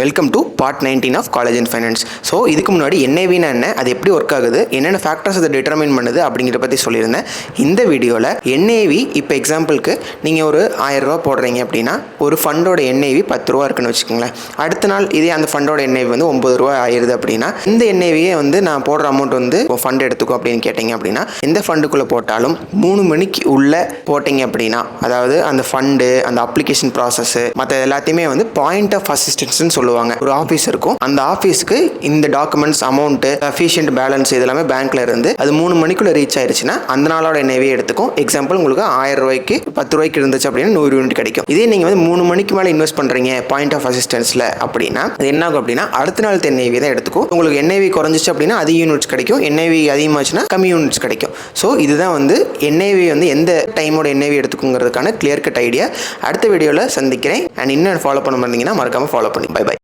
Welcome to part nineteen of college and finance so இதுக்கு முன்னாடி என்ஏவினா என்ன? அது எப்படி ஒர்க் ஆகுது? என்னென்ன ஃபேக்டர்ஸ் அதை டிட்டர்மின் பண்ணுது? அப்படிங்கிற பற்றி சொல்லியிருந்தேன். இந்த வீடியோவில் என்ஐவி இப்போ எக்ஸாம்பிளுக்கு நீங்கள் ஒரு ஆயிரரூபா போடுறீங்க அப்படின்னா ஒரு ஃபண்டோட என்ஐவி பத்து ரூபா இருக்குன்னு வச்சுக்கோங்களேன். அடுத்த நாள் இதே அந்த ஃபண்டோட என்ஐவி வந்து ஒம்பது ரூபா ஆயிருது அப்படின்னா இந்த என்ஏவியை வந்து நான் போடுற அமௌண்ட் வந்து ஃபண்ட் எடுத்துக்கோ அப்படின்னு கேட்டிங்க அப்படின்னா எந்த ஃபண்டுக்குள்ளே போட்டாலும் மூணு மணிக்கு உள்ளே போட்டிங்க அப்படின்னா அதாவது அந்த ஃபண்டு அந்த அப்ளிகேஷன் ப்ராசஸ்ஸு மற்ற எல்லாத்தையுமே வந்து பாயிண்ட் ஆஃப் அசிஸ்டன்ஸ்னு சொல்லுவாங்க. ஒரு ஆஃபீஸ் இருக்கும். அந்த ஆஃபீஸ்க்கு இந்த டாக்குமெண்ட்ஸ் அமௌண்ட்டு அஃபிஷியன்ட் பேலன்ஸ் இதெல்லாமே பேங்க்ல இருந்து அது மூணு மணிக்குள்ள ரீச் ஆயிருச்சுன்னா அந்த நாளோட எண்ணெயே எடுத்துக்கும். எக்ஸாம்பிள் உங்களுக்கு ஆயிரம் ரூபாய்க்கு பத்து ரூபாய்க்கு இருந்துச்சு அப்படின்னா நூறு யூனிட் கிடைக்கும். இதே நீங்கள் வந்து மூணு மணிக்கு மேலே இன்வெஸ்ட் பண்ணுறீங்க பாயிண்ட் ஆஃப் அசிஸ்டன்ஸில் அப்படின்னா அது என்ன ஆகும் அப்படின்னா அடுத்த நாள் என்ஐவி தான் எடுத்துக்கும். உங்களுக்கு என்ஐவி குறைஞ்சிச்சு அப்படின்னா அதிக யூனிட்ஸ் கிடைக்கும். என்ஐவி அதிகமாச்சுன்னா கம்மி யூனிட்ஸ் கிடைக்கும். ஸோ இதுதான் வந்து என்ஐவி வந்து எந்த டைமோட என்ஐவி எடுத்துக்குங்கிறதுக்கான கிளியர் கட் ஐடியா அடுத்த வீடியோவில் சந்திக்கிறேன். அண்ட் இன்னும் ஃபாலோ பண்ண மாதிரிங்கன்னா மறக்காமல் ஃபாலோ பண்ணி. By by